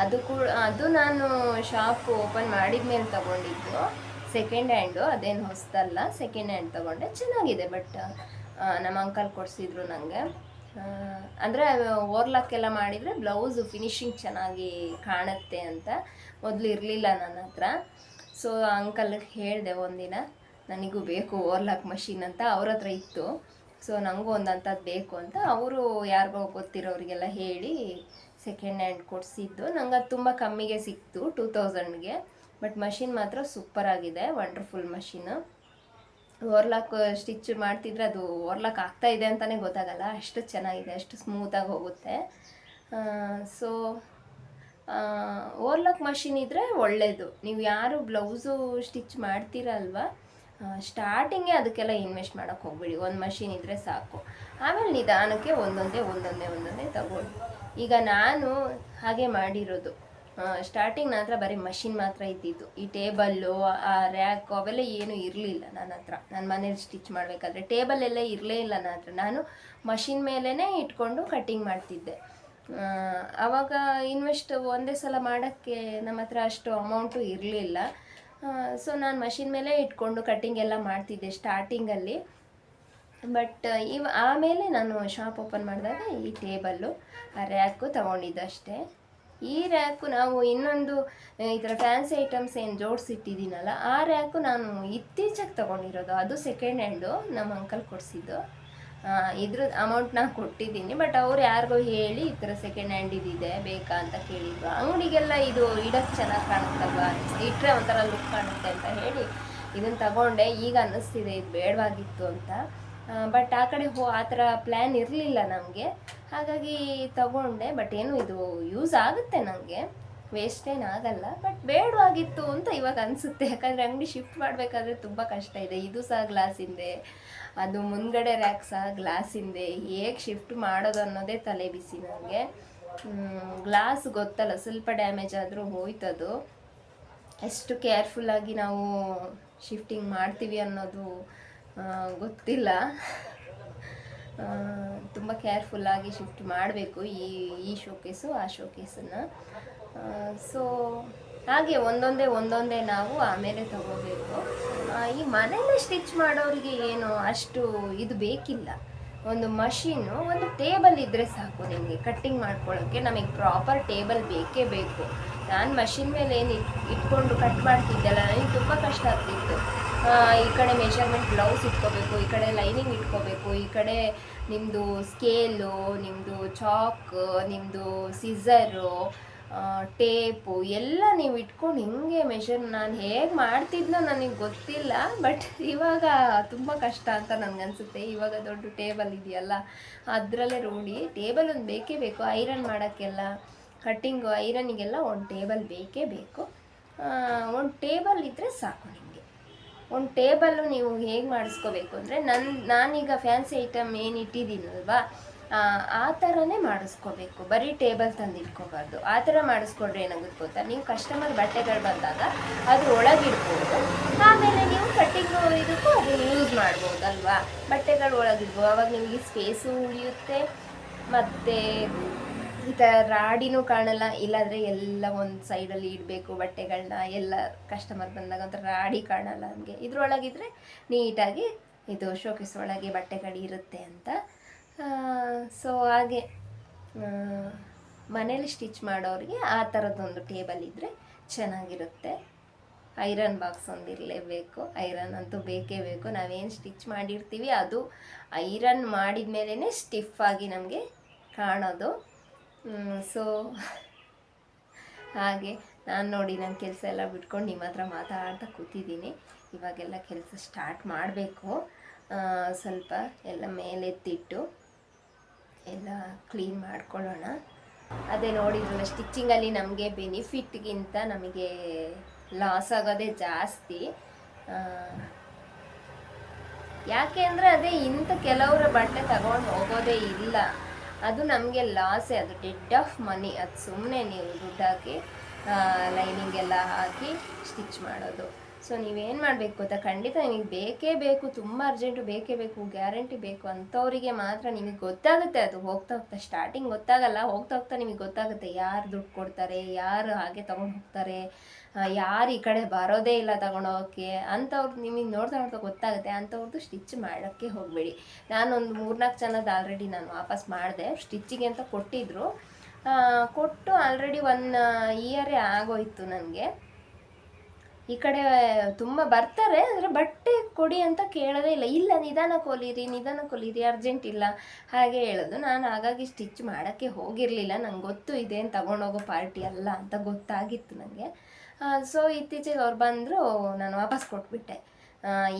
ಅದು ಕೂಡ, ಅದು ನಾನು ಶಾಪ್ ಓಪನ್ ಮಾಡಿದ ಮೇಲೆ ತಗೊಂಡಿದ್ದು. ಸೆಕೆಂಡ್ ಹ್ಯಾಂಡು ಅದೇನು ಹೊಸದಲ್ಲ ಸೆಕೆಂಡ್ ಹ್ಯಾಂಡ್ ತಗೊಂಡೆ. ಚೆನ್ನಾಗಿದೆ ಬಟ್ ನಮ್ಮ ಅಂಕಲ್ ಕೊಡಿಸಿದ್ರು ನನಗೆ ಅಂದರೆ ಓರ್ಲಾಕ್ ಎಲ್ಲ ಮಾಡಿದರೆ ಬ್ಲೌಸು ಫಿನಿಶಿಂಗ್ ಚೆನ್ನಾಗಿ ಕಾಣುತ್ತೆ ಅಂತ. ಮೊದಲು ಇರಲಿಲ್ಲ ನನ್ನ ಹತ್ರ. ಸೊ ಅಂಕಲ್ಗೆ ಹೇಳಿದೆ ಒಂದಿನ, ನನಗೂ ಬೇಕು ಓರ್ಲಾಕ್ ಮಷಿನ್ ಅಂತ. ಅವ್ರ ಹತ್ರ ಇತ್ತು. ಸೊ ನನಗೂ ಒಂದಂಥದ್ದು ಬೇಕು ಅಂತ. ಅವರು ಯಾರಿಗೋ ಗೊತ್ತಿರೋರಿಗೆಲ್ಲ ಹೇಳಿ ಸೆಕೆಂಡ್ ಹ್ಯಾಂಡ್ ಕೊಡಿಸಿದ್ದು ನಂಗೆ ಅದು ತುಂಬ ಕಮ್ಮಿಗೆ ಸಿಕ್ತು ಟೂ ತೌಸಂಡ್ಗೆ ಬಟ್ ಮಷಿನ್ ಮಾತ್ರ ಸೂಪರ್ ಆಗಿದೆ ವಂಡರ್ಫುಲ್ ಮಷಿನ್ ಓರ್ಲಾಕ್ ಸ್ಟಿಚ್ ಮಾಡ್ತಿದ್ರೆ ಅದು ಓರ್ಲಾಕ್ ಆಗ್ತಾ ಇದೆ ಅಂತಲೇ ಗೊತ್ತಾಗಲ್ಲ, ಅಷ್ಟು ಚೆನ್ನಾಗಿದೆ, ಅಷ್ಟು ಸ್ಮೂತಾಗಿ ಹೋಗುತ್ತೆ. ಸೊ ಓರ್ಲಾಕ್ ಮಷಿನ್ ಇದ್ದರೆ ಒಳ್ಳೆಯದು ನೀವು ಯಾರು ಬ್ಲೌಸು ಸ್ಟಿಚ್ ಮಾಡ್ತೀರಲ್ವ ಸ್ಟಾರ್ಟಿಂಗೇ ಅದಕ್ಕೆಲ್ಲ ಇನ್ವೆಸ್ಟ್ ಮಾಡೋಕ್ಕೆ ಹೋಗ್ಬೇಡಿ. ಒಂದು ಮಷಿನ್ ಇದ್ದರೆ ಸಾಕು. ಆಮೇಲೆ ನಿಧಾನಕ್ಕೆ ಒಂದೊಂದೇ ಒಂದೊಂದೇ ಒಂದೊಂದೇ ತಗೊಳ್ಳಿ. ಈಗ ನಾನು ಹಾಗೆ ಮಾಡಿರೋದು. ಸ್ಟಾರ್ಟಿಂಗ್ ನನ್ನ ಹತ್ರ ಬರೀ ಮಷಿನ್ ಮಾತ್ರ ಇದ್ದಿದ್ದು. ಈ ಟೇಬಲ್ಲು ಆ ರ್ಯಾಕ್ ಅವೆಲ್ಲ ಏನೂ ಇರಲಿಲ್ಲ ನನ್ನ ಹತ್ರ. ನನ್ನ ಮನೇಲಿ ಸ್ಟಿಚ್ ಮಾಡಬೇಕಾದ್ರೆ ಟೇಬಲ್ ಎಲ್ಲ ಇರಲೇ ಇಲ್ಲ ನನ್ನ ಹತ್ರ. ನಾನು ಮಷಿನ್ ಮೇಲೇ ಇಟ್ಕೊಂಡು ಕಟ್ಟಿಂಗ್ ಮಾಡ್ತಿದ್ದೆ. ಆವಾಗ ಇನ್ವೆಸ್ಟ್ ಒಂದೇ ಸಲ ಮಾಡೋಕ್ಕೆ ನಮ್ಮ ಹತ್ರ ಅಷ್ಟು ಅಮೌಂಟು ಇರಲಿಲ್ಲ. ಸೊ ನಾನು ಮಷಿನ್ ಮೇಲೆ ಇಟ್ಕೊಂಡು ಕಟ್ಟಿಂಗ್ ಎಲ್ಲ ಮಾಡ್ತಿದ್ದೆ ಸ್ಟಾರ್ಟಿಂಗಲ್ಲಿ ಬಟ್ ಇವ, ಆಮೇಲೆ ನಾನು ಶಾಪ್ ಓಪನ್ ಮಾಡಿದಾಗ ಈ ಟೇಬಲ್ಲು ಆ ರ್ಯಾಕು ತೊಗೊಂಡಿದ್ದು ಅಷ್ಟೇ. ಈ ರ್ಯಾಕು ನಾವು ಇನ್ನೊಂದು ಈ ಥರ ಫ್ಯಾನ್ಸಿ ಐಟಮ್ಸ್ ಏನು ಜೋಡಿಸಿಟ್ಟಿದ್ದೀನಲ್ಲ, ಆ ರ್ಯಾಕು ನಾನು ಇತ್ತೀಚೆಗೆ ತೊಗೊಂಡಿರೋದು, ಅದು ಸೆಕೆಂಡ್ ಹ್ಯಾಂಡು ನಮ್ಮ ಅಂಕಲ್ ಕೊಡಿಸಿದ್ದು. ಇದ್ರದ್ದು ಅಮೌಂಟ್ ನಾನು ಕೊಟ್ಟಿದ್ದೀನಿ ಬಟ್ ಅವ್ರು ಯಾರಿಗೋ ಹೇಳಿ ಈ ಥರ ಸೆಕೆಂಡ್ ಹ್ಯಾಂಡ್ ಇದಿದೆ ಬೇಕಾ ಅಂತ ಕೇಳಿದ್ರು. ಅಂಗಡಿಗೆಲ್ಲ ಇದು ಇಡಕ್ಕೆ ಚೆನ್ನಾಗಿ ಕಾಣುತ್ತಲ್ವಾ? ಇಟ್ಟರೆ ಒಂಥರ ಲುಕ್ ಕಾಣುತ್ತೆ ಅಂತ ಹೇಳಿ ಇದನ್ನು ತಗೊಂಡೆ. ಈಗ ಅನ್ನಿಸ್ತಿದೆ, ಇದು ಬೇಡವಾಗಿತ್ತು ಅಂತ. ಬಟ್ ಆ ಕಡೆ ಹೋ, ಆ ಥರ ಪ್ಲ್ಯಾನ್ ಇರಲಿಲ್ಲ ನಮಗೆ. ಹಾಗಾಗಿ ತಗೊಂಡೆ ಬಟ್ ಏನು ಇದು ಯೂಸ್ ಆಗುತ್ತೆ ನನಗೆ ವೇಸ್ಟ್ ಏನಾಗಲ್ಲ ಆಗಲ್ಲ ಬಟ್ ಬೇಡವಾಗಿತ್ತು ಅಂತ ಇವಾಗ ಅನಿಸುತ್ತೆ. ಯಾಕಂದರೆ ಅಂಗಡಿ ಶಿಫ್ಟ್ ಮಾಡಬೇಕಾದ್ರೆ ತುಂಬ ಕಷ್ಟ ಇದೆ. ಇದು ಸಹ ಗ್ಲಾಸಿಂದೆ ಅದು ಮುಂದ್ಗಡೆ ರ್ಯಾಕ್ ಸಹ ಗ್ಲಾಸಿಂದೆ ಹೇಗೆ ಶಿಫ್ಟ್ ಮಾಡೋದು ಅನ್ನೋದೇ ತಲೆ ಬಿಸಿ ನನಗೆ ಗ್ಲಾಸ್ ಗೊತ್ತಲ್ಲ, ಸ್ವಲ್ಪ ಡ್ಯಾಮೇಜ್ ಆದರೂ ಹೋಯ್ತದು. ಎಷ್ಟು ಕೇರ್ಫುಲ್ಲಾಗಿ ನಾವು ಶಿಫ್ಟಿಂಗ್ ಮಾಡ್ತೀವಿ ಅನ್ನೋದು ಗೊತ್ತಿಲ್ಲ. ತುಂಬ ಕೇರ್ಫುಲ್ಲಾಗಿ ಶಿಫ್ಟ್ ಮಾಡಬೇಕು ಈ ಈ ಶೋಕೇಸು ಆ ಶೋಕೇಸನ್ನು ಸೊ ಹಾಗೆ ಒಂದೊಂದೇ ಒಂದೊಂದೇ ನಾವು ಆಮೇಲೆ ತಗೋಬೇಕು. ಈ ಮನೆಯಲ್ಲೇ ಸ್ಟಿಚ್ ಮಾಡೋರಿಗೆ ಏನು ಅಷ್ಟು ಇದು ಬೇಕಿಲ್ಲ. ಒಂದು ಮಷೀನು ಒಂದು ಟೇಬಲ್ ಇದ್ದರೆ ಸಾಕು ನಿಮಗೆ. ಕಟ್ಟಿಂಗ್ ಮಾಡ್ಕೊಳ್ಳೋಕ್ಕೆ ನಮಗೆ ಪ್ರಾಪರ್ ಟೇಬಲ್ ಬೇಕೇ ಬೇಕು. ನಾನು ಮಷಿನ್ ಮೇಲೆ ಏನು ಇಟ್ಕೊಂಡು ಕಟ್ ಮಾಡ್ತಿದ್ದೆಲ್ಲ, ನನಗೆ ತುಂಬ ಕಷ್ಟ ಆಗ್ತಿತ್ತು. ಈ ಕಡೆ ಮೆಷರ್ಮೆಂಟ್ ಬ್ಲೌಸ್ ಇಟ್ಕೋಬೇಕು, ಈ ಕಡೆ ಲೈನಿಂಗ್ ಇಟ್ಕೋಬೇಕು, ಈ ಕಡೆ ನಿಮ್ಮದು ಸ್ಕೇಲು ನಿಮ್ಮದು ಚಾಕ್ ನಿಮ್ಮದು ಸಿಝರು ಟೇಪು ಎಲ್ಲ ನೀವು ಇಟ್ಕೊಂಡು ಹಿಂಗೆ ಮೆಷರ್ ನಾನು ಹೇಗೆ ಮಾಡ್ತಿದ್ನೋ ನನಗೆ ಗೊತ್ತಿಲ್ಲ ಬಟ್ ಇವಾಗ ತುಂಬ ಕಷ್ಟ ಅಂತ ನನಗನ್ಸುತ್ತೆ. ಇವಾಗ ದೊಡ್ಡ ಟೇಬಲ್ ಇದೆಯಲ್ಲ, ಅದರಲ್ಲೇ ರೂಢಿ ಟೇಬಲ್ ಒಂದು ಬೇಕೇ ಬೇಕು, ಐರನ್ ಮಾಡೋಕ್ಕೆಲ್ಲ, ಕಟ್ಟಿಂಗು ಐರನಿಗೆಲ್ಲ ಒಂದು ಟೇಬಲ್ ಬೇಕೇ ಬೇಕು. ಒಂದು ಟೇಬಲ್ ಇದ್ದರೆ ಸಾಕು ನಿಮಗೆ. ಒಂದು ಟೇಬಲ್ಲು ನೀವು ಹೇಗೆ ಮಾಡಿಸ್ಕೋಬೇಕು ಅಂದರೆ ನನ್ನ ನಾನೀಗ ಫ್ಯಾನ್ಸಿ ಐಟಮ್ ಏನು ಇಟ್ಟಿದ್ದೀನಲ್ವಾ ಆ, ಥರನೇ ಮಾಡಿಸ್ಕೋಬೇಕು. ಬರೀ ಟೇಬಲ್ ತಂದು ಇಟ್ಕೋಬಾರ್ದು ಆ ಥರ ಮಾಡಿಸ್ಕೊಂಡ್ರೆ ಏನಾಗುತ್ತೆ ಗೊತ್ತಾ ನೀವು ಕಸ್ಟಮರ್ ಬಟ್ಟೆಗಳು ಬಂದಾಗ ಅದ್ರ ಒಳಗಿಡ್ಬೋದು. ಆಮೇಲೆ ನೀವು ಕಟ್ಟಿಂಗು ಇದಕ್ಕೂ ಅದು ಯೂಸ್ ಮಾಡ್ಬೋದಲ್ವಾ? ಬಟ್ಟೆಗಳು ಒಳಗಿಡ್ಬೋದು. ಅವಾಗ ನಿಮಗೆ ಸ್ಪೇಸು ಉಳಿಯುತ್ತೆ. ಮತ್ತು ಈ ಥರ ರಾಡಿನೂ ಕಾಣಲ್ಲ. ಇಲ್ಲಾಂದರೆ ಎಲ್ಲ ಒಂದು ಸೈಡಲ್ಲಿ ಇಡಬೇಕು ಬಟ್ಟೆಗಳನ್ನ ಎಲ್ಲ ಕಸ್ಟಮರ್ ಬಂದಾಗ ಒಂಥರ ರಾಡಿ ಕಾಣಲ್ಲ ನಮಗೆ. ಇದ್ರೊಳಗಿದ್ರೆ ನೀಟಾಗಿ ಇದು ಶೋಕೇಸ್ ಒಳಗೆ ಬಟ್ಟೆಗಳು ಅಂತ ಸೊ ಹಾಗೆ ಮನೇಲಿ ಸ್ಟಿಚ್ ಮಾಡೋರಿಗೆ ಆ ಥರದ್ದೊಂದು ಟೇಬಲ್ ಇದ್ದರೆ ಚೆನ್ನಾಗಿರುತ್ತೆ. ಐರನ್ ಬಾಕ್ಸ್ ಒಂದು ಇರಲೇಬೇಕು. ಐರನ್ ಅಂತೂ ಬೇಕೇ ಬೇಕು. ನಾವೇನು ಸ್ಟಿಚ್ ಮಾಡಿರ್ತೀವಿ, ಅದು ಐರನ್ ಮಾಡಿದ ಮೇಲೇ ಸ್ಟಿಫ್ ಆಗಿ ನಮಗೆ ಕಾಣೋದು. ಸೊ ಹಾಗೆ, ನಾನು ನೋಡಿ ನನ್ನ ಕೆಲಸ ಎಲ್ಲ ಬಿಟ್ಕೊಂಡು ನಿಮ್ಮ ಹತ್ರ ಮಾತಾಡ್ತಾ ಕೂತಿದ್ದೀನಿ. ಇವಾಗೆಲ್ಲ ಕೆಲಸ ಸ್ಟಾರ್ಟ್ ಮಾಡಬೇಕು. ಸ್ವಲ್ಪ ಎಲ್ಲ ಮೇಲೆತ್ತಿಟ್ಟು. ಎಲ್ಲ ಕ್ಲೀನ್ ಮಾಡ್ಕೊಳ್ಳೋಣ. ಅದೇ ನೋಡಿದ್ರಲ್ಲ ಸ್ಟಿಚ್ಚಿಂಗಲ್ಲಿ ನಮಗೆ ಬೆನಿಫಿಟ್ಗಿಂತ ನಮಗೆ ಲಾಸ್ ಆಗೋದೇ ಜಾಸ್ತಿ. ಯಾಕೆ ಅಂದರೆ ಅದೇ ಇಂಥ ಕೆಲವರ ಬಟ್ಟೆ ತಗೊಂಡು ಹೋಗೋದೇ ಇಲ್ಲ. ಅದು ನಮಗೆ ಲಾಸೇ ಅದು ಡೆಡ್ ಆಫ್ ಮನಿ ಅದು ಸುಮ್ಮನೆ ನೀವು ದುಡ್ಡು ಹಾಕಿ ಲೈನಿಂಗ್ ಎಲ್ಲ ಹಾಕಿ ಸ್ಟಿಚ್ ಮಾಡೋದು. ಸೊ ನೀವೇನು ಮಾಡಬೇಕು ಗೊತ್ತಾ? ಖಂಡಿತ ನಿಮಗೆ ಬೇಕೇ ಬೇಕು, ತುಂಬ ಅರ್ಜೆಂಟು ಬೇಕೇ ಬೇಕು ಗ್ಯಾರಂಟಿ ಬೇಕು ಅಂಥವರಿಗೆ ಮಾತ್ರ ನಿಮಗೆ ಗೊತ್ತಾಗುತ್ತೆ. ಅದು ಹೋಗ್ತಾ ಹೋಗ್ತಾ ಸ್ಟಾರ್ಟಿಂಗ್ ಗೊತ್ತಾಗಲ್ಲ, ಹೋಗ್ತಾ ಹೋಗ್ತಾ ನಿಮಗೆ ಗೊತ್ತಾಗುತ್ತೆ ಯಾರು ದುಡ್ಡು ಕೊಡ್ತಾರೆ, ಯಾರು ಹಾಗೆ ತೊಗೊಂಡು ಹೋಗ್ತಾರೆ ಯಾರು ಈ ಕಡೆ ಬರೋದೇ ಇಲ್ಲ ತಗೊಂಡೋಗೋಕ್ಕೆ ಅಂಥವ್ರು ನಿಮಗೆ ನೋಡ್ತಾ ನೋಡ್ತಾ ಗೊತ್ತಾಗುತ್ತೆ. ಅಂಥವ್ರದ್ದು ಸ್ಟಿಚ್ ಮಾಡೋಕ್ಕೆ ಹೋಗಬೇಡಿ. ನಾನೊಂದು ಮೂರ್ನಾಲ್ಕು ಜನದ ಆಲ್ರೆಡಿ ನಾನು ವಾಪಸ್ ಮಾಡಿದೆ. ಸ್ಟಿಚ್ಚಿಗೆ ಅಂತ ಕೊಟ್ಟಿದ್ದರು ಕೊಟ್ಟು ಆಲ್ರೆಡಿ ಒನ್ ಇಯರೇ ಆಗೋಯ್ತು ನನಗೆ. ಈ ಕಡೆ ತುಂಬ ಬರ್ತಾರೆ ಅಂದರೆ ಬಟ್ಟೆ ಕೊಡಿ ಅಂತ ಕೇಳೋದೇ ಇಲ್ಲ. ಇಲ್ಲ, ನಿಧಾನ ಕೊಲಿರಿ ನಿಧಾನ ಕೊಲಿರಿ ಅರ್ಜೆಂಟ್ ಇಲ್ಲ ಹಾಗೆ ಹೇಳೋದು. ನಾನು ಹಾಗಾಗಿ ಸ್ಟಿಚ್ ಮಾಡೋಕ್ಕೆ ಹೋಗಿರಲಿಲ್ಲ. ನಂಗೆ ಗೊತ್ತು ಇದೇನು ತಗೊಂಡೋಗೋ ಪಾರ್ಟಿ ಅಲ್ಲ ಅಂತ ಗೊತ್ತಾಗಿತ್ತು ನನಗೆ ಸೊ ಇತ್ತೀಚೆಗೆ ಅವ್ರು ಬಂದರು, ನಾನು ವಾಪಸ್ ಕೊಟ್ಬಿಟ್ಟೆ.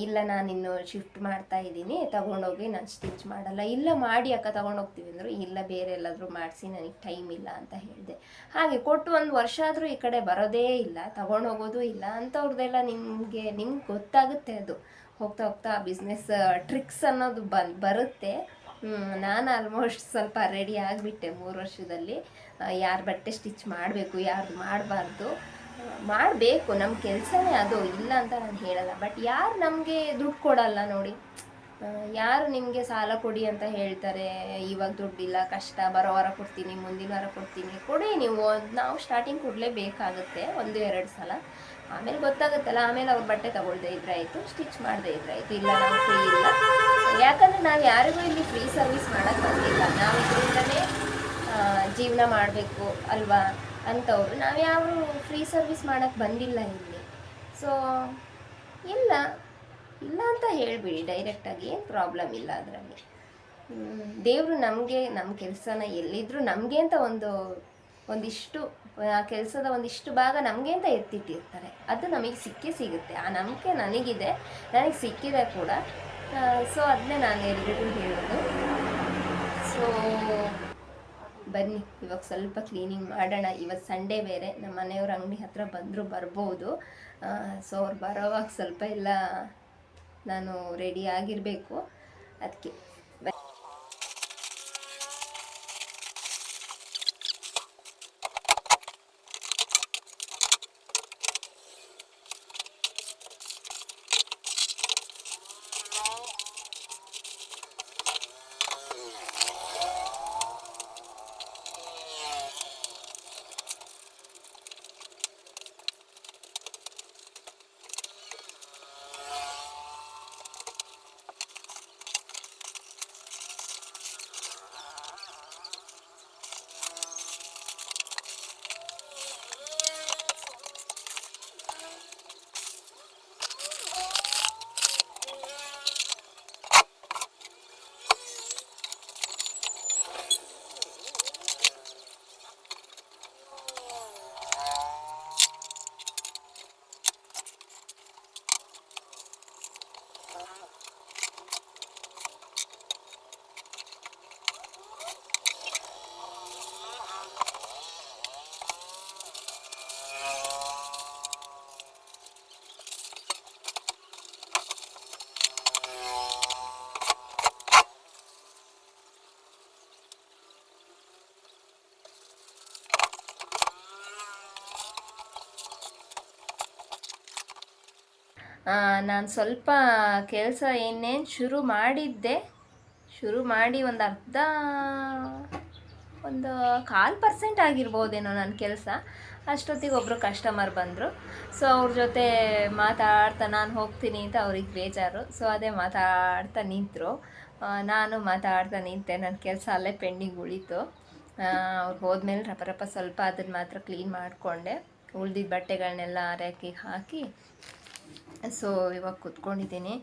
ಇಲ್ಲ, ನಾನು ಇನ್ನು ಶಿಫ್ಟ್ ಮಾಡ್ತಾ ಇದ್ದೀನಿ, ತಗೊಂಡೋಗಿ ನಾನು ಸ್ಟಿಚ್ ಮಾಡಲ್ಲ. ಇಲ್ಲ, ಮಾಡಿ ಅಕ್ಕ, ತಗೊಂಡೋಗ್ತೀವಿ ಅಂದರು, ಇಲ್ಲ, ಬೇರೆ ಎಲ್ಲಾದರೂ ಮಾಡಿಸಿ, ನನಗೆ ಟೈಮ್ ಇಲ್ಲ ಅಂತ ಹೇಳಿದೆ. ಹಾಗೆ ಕೊಟ್ಟು ಒಂದು ವರ್ಷ ಆದರೂ ಈ ಕಡೆ ಬರೋದೇ ಇಲ್ಲ, ತಗೊಂಡೋಗೋದು ಇಲ್ಲ ಅಂಥವ್ರದ್ದೆಲ್ಲ ನಿಮಗೆ, ನಿಮ್ಗೆ ಗೊತ್ತಾಗುತ್ತೆ ಅದು. ಹೋಗ್ತಾ ಹೋಗ್ತಾ ಬಿಸ್ನೆಸ್ ಟ್ರಿಕ್ಸ್ ಅನ್ನೋದು ಬನ್, ಬರುತ್ತೆ. ನಾನು ಆಲ್ಮೋಸ್ಟ್ ಸ್ವಲ್ಪ ರೆಡಿ ಆಗಿಬಿಟ್ಟೆ ಮೂರು ವರ್ಷದಲ್ಲಿ. ಯಾರ ಬಟ್ಟೆ ಸ್ಟಿಚ್ ಮಾಡಬೇಕು ಯಾರು ಮಾಡಬಾರ್ದು. ಮಾಡಬೇಕು ನಮ್ಮ ಕೆಲಸನೇ ಅದು, ಇಲ್ಲ ಅಂತ ನಾನು ಹೇಳಲ್ಲ. ಬಟ್ ಯಾರು ನಮಗೆ ದುಡ್ಡು ಕೊಡಲ್ಲ ನೋಡಿ. ಯಾರು ನಿಮಗೆ ಸಾಲ ಕೊಡಿ ಅಂತ ಹೇಳ್ತಾರೆ, ಇವಾಗ ದುಡ್ಡಿಲ್ಲ ಕಷ್ಟ, ಬರೋ ವಾರ ಕೊಡ್ತೀನಿ, ಮುಂದಿನ ವಾರ ಕೊಡ್ತೀನಿ, ಕೊಡಿ ನೀವು. ನಾವು ಸ್ಟಾರ್ಟಿಂಗ್ ಕೊಡಲೇಬೇಕಾಗುತ್ತೆ ಒಂದು, ಎರಡು ಸಲ. ಆಮೇಲೆ ಗೊತ್ತಾಗುತ್ತಲ್ಲ, ಆಮೇಲೆ ಅವ್ರ ಬಟ್ಟೆ ತಗೊಳ್ದೆ ಇದ್ರೆ ಆಯಿತು ಸ್ಟಿಚ್ ಮಾಡದೆ ಇದ್ರೆ ಆಯಿತು, ಇಲ್ಲ ನಾವು ಫ್ರೀ ಇಲ್ಲ. ಯಾಕಂದರೆ ನಾವು ಯಾರಿಗೂ ಇಲ್ಲಿ ಫ್ರೀ ಸರ್ವಿಸ್ ಮಾಡೋಕ್ಕೆ ಬಂದಿಲ್ಲ ನಾವು ಇದರಿಂದಲೇ ಜೀವನ ಮಾಡಬೇಕು ಅಲ್ವಾ? ಅಂಥವ್ರು ನಾವು ಯಾರು ಫ್ರೀ ಸರ್ವಿಸ್ ಮಾಡೋಕ್ಕೆ ಬಂದಿಲ್ಲ ಇಲ್ಲಿ. ಸೊ ಇಲ್ಲ. ಇಲ್ಲ ಅಂತ ಹೇಳಿಬಿಡಿ ಡೈರೆಕ್ಟಾಗಿ ಏನು ಪ್ರಾಬ್ಲಮ್ ಇಲ್ಲ ಅದರಲ್ಲಿ. ದೇವರು ನಮಗೆ ನಮ್ಮ ಕೆಲಸನ ಎಲ್ಲಿದ್ದರೂ ನಮಗೆ ಅಂತ ಒಂದು, ಒಂದಿಷ್ಟು, ಆ ಕೆಲಸದ ಒಂದಿಷ್ಟು ಭಾಗ ನಮಗೆ ಅಂತ ಎತ್ತಿಟ್ಟಿರ್ತಾರೆ. ಅದು ನಮಗೆ ಸಿಕ್ಕೇ ಸಿಗುತ್ತೆ. ಆ ನಂಬಿಕೆ ನನಗಿದೆ. ನನಗೆ ಸಿಕ್ಕಿದೆ ಕೂಡ. ಸೊ ಅದನ್ನೇ ನಾನು ಎಲ್ರಿಗೂ ಹೇಳೋದು. ಸೊ ಬನ್ನಿ, ಇವಾಗ ಸ್ವಲ್ಪ ಕ್ಲೀನಿಂಗ್ ಮಾಡೋಣ. ಇವತ್ತು ಸಂಡೇ ಬೇರೆ ನಮ್ಮ ಮನೆಯವ್ರ ಅಂಗಡಿ ಹತ್ರ ಬಂದರೂ ಬರ್ಬೋದು. ಸೊ ಅವ್ರು ಬರೋವಾಗ ಸ್ವಲ್ಪ ಎಲ್ಲ ನಾನು ರೆಡಿ ಆಗಿರಬೇಕು. ಅದಕ್ಕೆ ನಾನು ಸ್ವಲ್ಪ ಕೆಲಸ ಇನ್ನೇನು ಶುರು ಮಾಡಿದ್ದೆ. ಶುರು ಮಾಡಿ ಒಂದು ಅರ್ಧ, ಒಂದು ಕಾಲು ಪರ್ಸೆಂಟ್ ಆಗಿರ್ಬೋದೇನೋ ನನ್ನ ಕೆಲಸ. ಅಷ್ಟೊತ್ತಿಗೆ ಒಬ್ಬರು ಕಸ್ಟಮರ್ ಬಂದರು. ಸೊ ಅವ್ರ ಜೊತೆ ಮಾತಾಡ್ತಾ ನಾನು ಹೋಗ್ತೀನಿ ಅಂತ ಅವ್ರಿಗೆ ಬೇಜಾರು. ಸೊ ಅದೇ ಮಾತಾಡ್ತಾ ನಿಂತರು. ನಾನು ಮಾತಾಡ್ತಾ ನಿಂತೆ. ನನ್ನ ಕೆಲಸ ಅಲ್ಲೇ ಪೆಂಡಿಂಗ್ ಉಳೀತು. ಅವ್ರು ಹೋದ್ಮೇಲೆ ರಪ ರಪ ಸ್ವಲ್ಪ ಅದನ್ನು ಮಾತ್ರ ಕ್ಲೀನ್ ಮಾಡಿಕೊಂಡೆ. ಉಳ್ದಿದ್ದ ಬಟ್ಟೆಗಳನ್ನೆಲ್ಲ ಆರೈಕೆಗೆ ಹಾಕಿ ಸೊ ಇವಾಗ ಕೂತ್ಕೊಂಡಿದ್ದೀನಿ.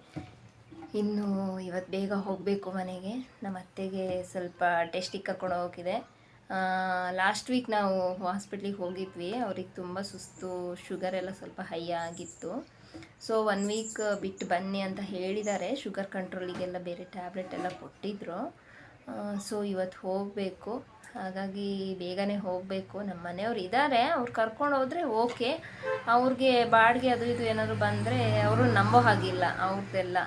ಇನ್ನು ಇವತ್ತು ಬೇಗ ಹೋಗಬೇಕು ಮನೆಗೆ. ನಮ್ಮ ಅತ್ತೆಗೆ ಸ್ವಲ್ಪ ಟೆಸ್ಟಿಗೆ ಕರ್ಕೊಂಡು ಹೋಗಿದೆ ಲಾಸ್ಟ್ ವೀಕ್ ನಾವು ಹಾಸ್ಪಿಟ್ಲಿಗೆ ಹೋಗಿದ್ವಿ. ಅವ್ರಿಗೆ ತುಂಬ ಸುಸ್ತು ಶುಗರ್ ಎಲ್ಲ ಸ್ವಲ್ಪ ಹೈ ಆಗಿತ್ತು. ಸೊ ಒನ್ ವೀಕ್ ಬಿಟ್ಟು ಬನ್ನಿ ಅಂತ ಹೇಳಿದ್ದಾರೆ. ಶುಗರ್ ಕಂಟ್ರೋಲಿಗೆಲ್ಲ ಬೇರೆ ಟ್ಯಾಬ್ಲೆಟ್ ಎಲ್ಲ ಕೊಟ್ಟಿದ್ದರು ಸೊ ಇವತ್ತು ಹೋಗಬೇಕು. ಹಾಗಾಗಿ ಬೇಗನೆ ಹೋಗಬೇಕು. ನಮ್ಮ ಮನೆಯವ್ರು ಇದ್ದಾರೆ ಅವ್ರು ಕರ್ಕೊಂಡು ಹೋದರೆ ಓಕೆ. ಅವ್ರಿಗೆ ಬಾಡಿಗೆ ಅದು ಇದು ಏನಾದರೂ ಬಂದರೆ ಅವರು ನಂಬೋ ಹಾಗಿಲ್ಲ ಅವ್ರದ್ದೆಲ್ಲ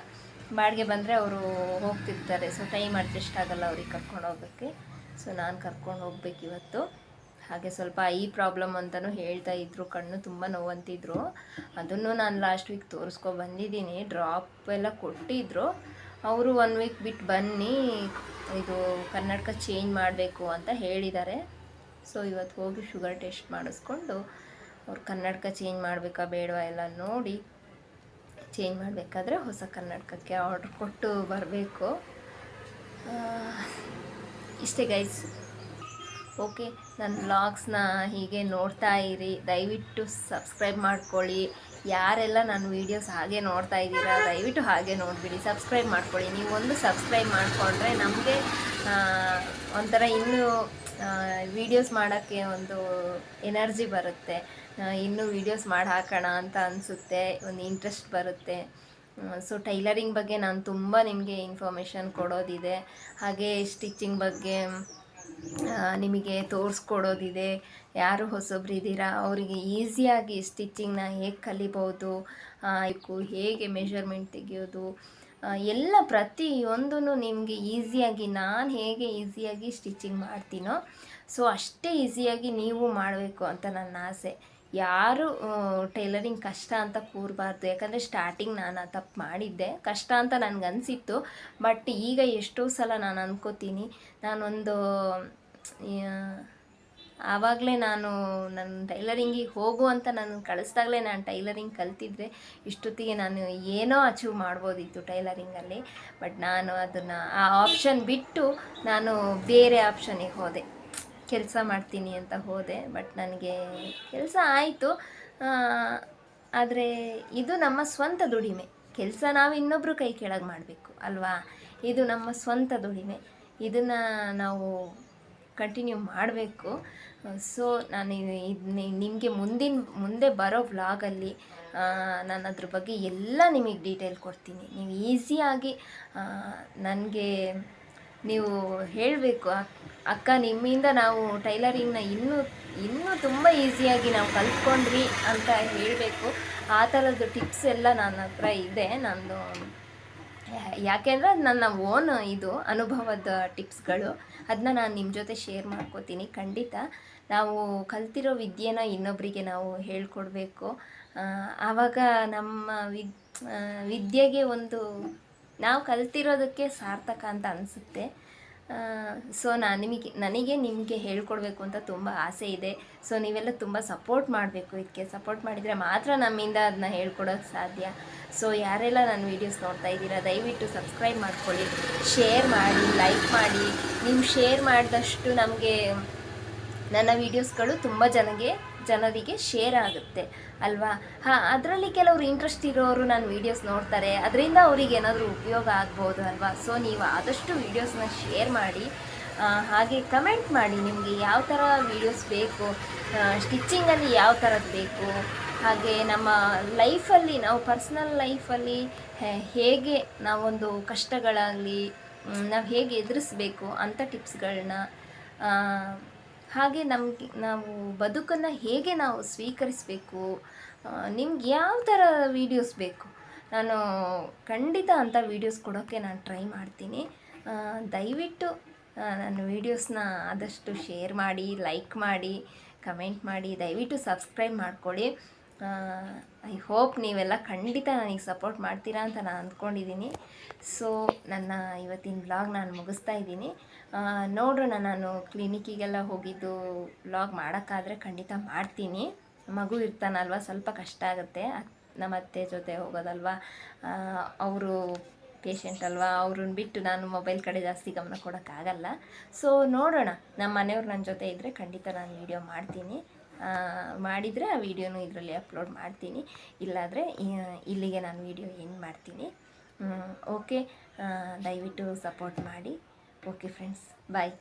ಬಾಡಿಗೆ ಬಂದರೆ ಅವರು ಹೋಗ್ತಿರ್ತಾರೆ. ಸೊ ಟೈಮ್ ಅಡ್ಜಸ್ಟ್ ಆಗಲ್ಲ ಅವ್ರಿಗೆ ಕರ್ಕೊಂಡು ಹೋಗೋಕ್ಕೆ. ಸೊ ನಾನು ಕರ್ಕೊಂಡು ಹೋಗ್ಬೇಕು ಇವತ್ತು. ಹಾಗೆ ಸ್ವಲ್ಪ ಐ ಪ್ರಾಬ್ಲಮ್ ಅಂತಲೂ ಹೇಳ್ತಾ ಇದ್ರು, ಕಣ್ಣು ತುಂಬ ನೋವಂತಿದ್ರು. ಅದನ್ನು ನಾನು ಲಾಸ್ಟ್ ವೀಕ್ ತೋರಿಸ್ಕೊ ಬಂದಿದ್ದೀನಿ. ಡ್ರಾಪ್ ಎಲ್ಲ ಕೊಟ್ಟಿದ್ರು. ಅವರು ಒನ್ ವೀಕ್ ಬಿಟ್ಟು ಬನ್ನಿ, ಇದು ಕನ್ನಡಕ ಚೇಂಜ್ ಮಾಡಬೇಕು ಅಂತ ಹೇಳಿದ್ದಾರೆ. ಸೊ ಇವತ್ತು ಹೋಗಿ ಶುಗರ್ ಟೆಸ್ಟ್ ಮಾಡಿಸ್ಕೊಂಡು ಅವ್ರು ಕನ್ನಡಕ ಚೇಂಜ್ ಮಾಡಬೇಕಾ ಬೇಡವಾ ಎಲ್ಲ ನೋಡಿ ಚೇಂಜ್ ಮಾಡಬೇಕಾದ್ರೆ ಹೊಸ ಕನ್ನಡಕಕ್ಕೆ ಆರ್ಡ್ರ್ ಕೊಟ್ಟು ಬರಬೇಕು. ಇಷ್ಟೇ ಗೈಸ್ ಓಕೆ ನನ್ನ ವ್ಲಾಗ್ಸ್ನ ಹೀಗೆ ನೋಡ್ತಾ ಇರಿ. ದಯವಿಟ್ಟು ಸಬ್ಸ್ಕ್ರೈಬ್ ಮಾಡ್ಕೊಳ್ಳಿ. ಯಾರೆಲ್ಲ ನಾನು ವೀಡಿಯೋಸ್ ಹಾಗೆ ನೋಡ್ತಾ ಇದ್ದೀರಾ, ದಯವಿಟ್ಟು ಹಾಗೆ ನೋಡಿಬಿಡಿ. ಸಬ್ಸ್ಕ್ರೈಬ್ ಮಾಡ್ಕೊಳ್ಳಿ. ನೀವು ಒಂದು ಸಬ್ಸ್ಕ್ರೈಬ್ ಮಾಡಿಕೊಂಡ್ರೆ ನಮಗೆ ಒಂಥರ ಇನ್ನೂ ವೀಡಿಯೋಸ್ ಮಾಡೋಕ್ಕೆ ಒಂದು ಎನರ್ಜಿ ಬರುತ್ತೆ. ಇನ್ನೂ ವೀಡಿಯೋಸ್ ಮಾಡಿ ಹಾಕೋಣ ಅಂತ ಅನಿಸುತ್ತೆ. ಒಂದು ಇಂಟ್ರೆಸ್ಟ್ ಬರುತ್ತೆ. ಸೊ ಟೈಲರಿಂಗ್ ಬಗ್ಗೆ ನಾನು ತುಂಬ ನಿಮಗೆ ಇನ್ಫಾರ್ಮೇಷನ್ ಕೊಡೋದಿದೆ. ಹಾಗೆ ಸ್ಟಿಚಿಂಗ್ ಬಗ್ಗೆ ನಿಮಗೆ ತೋರಿಸ್ಕೊಡೋದಿದೆ. ಯಾರು ಹೊಸಬ್ರು ಇದ್ದೀರಾ ಅವರಿಗೆ ಈಸಿಯಾಗಿ ಸ್ಟಿಚ್ಚಿಂಗ್ನ ಹೇಗೆ ಕಲಿಬೋದು? ಹೇಗೆ ಮೆಷರ್ಮೆಂಟ್ ತೆಗೆಯೋದು? ಎಲ್ಲ ಪ್ರತಿಯೊಂದೂ ನಿಮಗೆ ಈಸಿಯಾಗಿ, ನಾನು ಹೇಗೆ ಈಸಿಯಾಗಿ ಸ್ಟಿಚಿಂಗ್ ಮಾಡ್ತೀನೋ, ಸೊ ಅಷ್ಟೇ ಈಸಿಯಾಗಿ ನೀವು ಮಾಡಬೇಕು ಅಂತ ನನ್ನ ಆಸೆ. ಯಾರು ಟೈಲರಿಂಗ್ ಕಷ್ಟ ಅಂತ ಕೂರಬಾರ್ದು. ಯಾಕಂದರೆ ಸ್ಟಾರ್ಟಿಂಗ್ ನಾನು ಆ ತಪ್ಪು ಮಾಡಿದ್ದೆ. ಕಷ್ಟ ಅಂತ ನನಗೆ ಅನಿಸಿತ್ತು ಬಟ್ ಈಗ ಎಷ್ಟೋ ಸಲ ನಾನು ಅನ್ಕೋತೀನಿ, ನಾನೊಂದು ಆವಾಗಲೇ ನಾನು ನನ್ನ ಟೈಲರಿಂಗಿಗೆ ಹೋಗು ಅಂತ ನಾನು ಕಳಿಸ್ದಾಗಲೇ ನಾನು ಟೈಲರಿಂಗ್ ಕಲ್ತಿದ್ರೆ ಇಷ್ಟೊತ್ತಿಗೆ ನಾನು ಏನೋ ಅಚೀವ್ ಮಾಡ್ಬೋದಿತ್ತು ಟೈಲರಿಂಗಲ್ಲಿ. ಬಟ್ ನಾನು ಅದನ್ನು ಆ ಆಪ್ಷನ್ ಬಿಟ್ಟು ನಾನು ಬೇರೆ ಆಪ್ಷನಿಗೆ ಹೋದೆ. ಕೆಲಸ ಮಾಡ್ತೀನಿ ಅಂತ ಹೋದೆ. ಬಟ್ ನನಗೆ ಕೆಲಸ ಆಯಿತು. ಆದರೆ ಇದು ನಮ್ಮ ಸ್ವಂತ ದುಡಿಮೆ. ಕೆಲಸ ನಾವು ಇನ್ನೊಬ್ಬರು ಕೈ ಕೆಳಗೆ ಮಾಡಬೇಕು, ಅಲ್ವಾ? ಇದು ನಮ್ಮ ಸ್ವಂತ ದುಡಿಮೆ. ಇದನ್ನು ನಾವು ಕಂಟಿನ್ಯೂ ಮಾಡಬೇಕು. ಸೊ ನಾನು ನಿಮಗೆ ಮುಂದಿನ ಮುಂದೆ ಬರೋ ವ್ಲಾಗಲ್ಲಿ ನಾನು ಅದ್ರ ಬಗ್ಗೆ ಎಲ್ಲ ನಿಮಗೆ ಡೀಟೇಲ್ ಕೊಡ್ತೀನಿ. ನೀವು ಈಸಿಯಾಗಿ ನನಗೆ ನೀವು ಹೇಳಬೇಕು. ಅಕ್ಕ ನಿಮ್ಮಿಂದ ನಾವು ಟೈಲರಿಂಗ್ನ ಇನ್ನೂ ಇನ್ನೂ ತುಂಬ ಈಸಿಯಾಗಿ ನಾವು ಕಲ್ತ್ಕೊಂಡ್ವಿ ಅಂತ ಹೇಳಬೇಕು. ಆ ಥರದ್ದು ಟಿಪ್ಸ್ ಎಲ್ಲ ನನ್ನ ಹತ್ರ ಇದೆ. ನಂದು ಯಾಕೆಂದರೆ ಅದು ನನ್ನ ಓನ್ ಇದು ಅನುಭವದ ಟಿಪ್ಸ್ಗಳು. ಅದನ್ನ ನಾನು ನಿಮ್ಮ ಜೊತೆ ಶೇರ್ ಮಾಡ್ಕೋತೀನಿ. ಖಂಡಿತ ನಾವು ಕಲ್ತಿರೋ ವಿದ್ಯೆನ ಇನ್ನೊಬ್ಬರಿಗೆ ನಾವು ಹೇಳ್ಕೊಡ್ಬೇಕು. ಆವಾಗ ನಮ್ಮ ವಿದ್ ವಿದ್ಯೆಗೆ ಒಂದು, ನಾವು ಕಲ್ತಿರೋದಕ್ಕೆ ಸಾರ್ಥಕ ಅಂತ ಅನಿಸುತ್ತೆ. ಸೊ ನಾನು ನಿಮಗೆ, ನನಗೆ ನಿಮಗೆ ಹೇಳ್ಕೊಡ್ಬೇಕು ಅಂತ ತುಂಬ ಆಸೆ ಇದೆ. ಸೊ ನೀವೆಲ್ಲ ತುಂಬ ಸಪೋರ್ಟ್ ಮಾಡಬೇಕು ಇದಕ್ಕೆ. ಸಪೋರ್ಟ್ ಮಾಡಿದರೆ ಮಾತ್ರ ನಮ್ಮಿಂದ ಅದನ್ನ ಹೇಳ್ಕೊಡೋಕ್ಕೆ ಸಾಧ್ಯ. ಸೊ ಯಾರೆಲ್ಲ ನನ್ನ ವೀಡಿಯೋಸ್ ನೋಡ್ತಾ ಇದ್ದೀರಾ, ದಯವಿಟ್ಟು ಸಬ್ಸ್ಕ್ರೈಬ್ ಮಾಡ್ಕೊಳ್ಳಿ. ಶೇರ್ ಮಾಡಿ ಲೈಕ್ ಮಾಡಿ. ನೀವು ಶೇರ್ ಮಾಡಿದಷ್ಟು ನಮಗೆ, ನನ್ನ ವೀಡಿಯೋಸ್ಗಳು ತುಂಬ ಜನಗೆ ಜನರಿಗೆ ಶೇರ್ ಆಗುತ್ತೆ, ಅಲ್ವಾ? ಹಾಂ, ಅದರಲ್ಲಿ ಕೆಲವರು ಇಂಟ್ರೆಸ್ಟ್ ಇರೋರು ನನ್ನ ವೀಡಿಯೋಸ್ ನೋಡ್ತಾರೆ, ಅದರಿಂದ ಅವರಿಗೆ ಏನಾದರೂ ಉಪಯೋಗ ಆಗ್ಬೋದು, ಅಲ್ವಾ? ಸೊ ನೀವು ಆದಷ್ಟು ವೀಡಿಯೋಸ್ನ ಶೇರ್ ಮಾಡಿ ಹಾಗೆ ಕಮೆಂಟ್ ಮಾಡಿ ನಿಮಗೆ ಯಾವ ಥರ ವೀಡಿಯೋಸ್ ಬೇಕು ಸ್ಟಿಚ್ಚಿಂಗಲ್ಲಿ ಯಾವ ಥರದ್ದು ಬೇಕು, ಹಾಗೆ ನಮ್ಮ ಲೈಫಲ್ಲಿ ನಾವು ಪರ್ಸ್ನಲ್ ಲೈಫಲ್ಲಿ ಹೇಗೆ ನಾವೊಂದು ಕಷ್ಟಗಳಾಗಲಿ ನಾವು ಹೇಗೆ ಎದುರಿಸ್ಬೇಕು ಅಂಥ ಟಿಪ್ಸ್ಗಳನ್ನ ಹಾಗೆ ನಮಗೆ, ನಾವು ಬದುಕನ್ನು ಹೇಗೆ ನಾವು ಸ್ವೀಕರಿಸಬೇಕು ನಿಮ್ಗೆ ಯಾವ ಥರ ವೀಡಿಯೋಸ್ ಬೇಕು? ನಾನು ಖಂಡಿತ ಅಂಥ ವೀಡಿಯೋಸ್ ಕೊಡೋಕ್ಕೆ ನಾನು ಟ್ರೈ ಮಾಡ್ತೀನಿ. ದಯವಿಟ್ಟು ನನ್ನ ವೀಡಿಯೋಸ್ನ ಆದಷ್ಟು ಶೇರ್ ಮಾಡಿ ಲೈಕ್ ಮಾಡಿ ಕಮೆಂಟ್ ಮಾಡಿ, ದಯವಿಟ್ಟು ಸಬ್ಸ್ಕ್ರೈಬ್ ಮಾಡ್ಕೊಳ್ಳಿ. ಐ ಹೋಪ್ ನೀವೆಲ್ಲ ಖಂಡಿತ ನನಗೆ ಸಪೋರ್ಟ್ ಮಾಡ್ತೀರಾ ಅಂತ ನಾನು ಅಂದ್ಕೊಂಡಿದ್ದೀನಿ. ಸೊ ನನ್ನ ಇವತ್ತಿನ ಬ್ಲಾಗ್ ನಾನು ಮುಗಿಸ್ತಾ ಇದ್ದೀನಿ. ನೋಡೋಣ ನಾನು ಕ್ಲಿನಿಕ್ಕಿಗೆಲ್ಲ ಹೋಗಿದ್ದು ಬ್ಲಾಗ್ ಮಾಡೋಕ್ಕಾದರೆ ಖಂಡಿತ ಮಾಡ್ತೀನಿ. ಮಗು ಇರ್ತಾನಲ್ವ, ಸ್ವಲ್ಪ ಕಷ್ಟ ಆಗುತ್ತೆ. ನಮ್ಮ ಅತ್ತೆ ಜೊತೆ ಹೋಗೋದಲ್ವಾ? ಅವರು ಪೇಷಂಟ್ ಅಲ್ವಾ? ಅವ್ರನ್ನ ಬಿಟ್ಟು ನಾನು ಮೊಬೈಲ್ ಕಡೆ ಜಾಸ್ತಿ ಗಮನ ಕೊಡೋಕ್ಕಾಗಲ್ಲ. ಸೊ ನೋಡೋಣ. ನಮ್ಮ ಮನೆಯವ್ರು ನನ್ನ ಜೊತೆ ಇದ್ದರೆ ಖಂಡಿತ ನಾನು ವೀಡಿಯೋ ಮಾಡ್ತೀನಿ. ಮಾಡಿದರೆ ಆ ವಿಡಿಯೋನು ಇದರಲ್ಲಿ ಅಪ್ಲೋಡ್ ಮಾಡ್ತೀನಿ. ಇಲ್ಲಾದರೆ ಇಲ್ಲಿಗೆ ನಾನು ವಿಡಿಯೋ ಏನು ಮಾಡ್ತೀನಿ. ಓಕೆ. ದಯವಿಟ್ಟು ಸಪೋರ್ಟ್ ಮಾಡಿ. Okay, friends. ಬಾಯ್.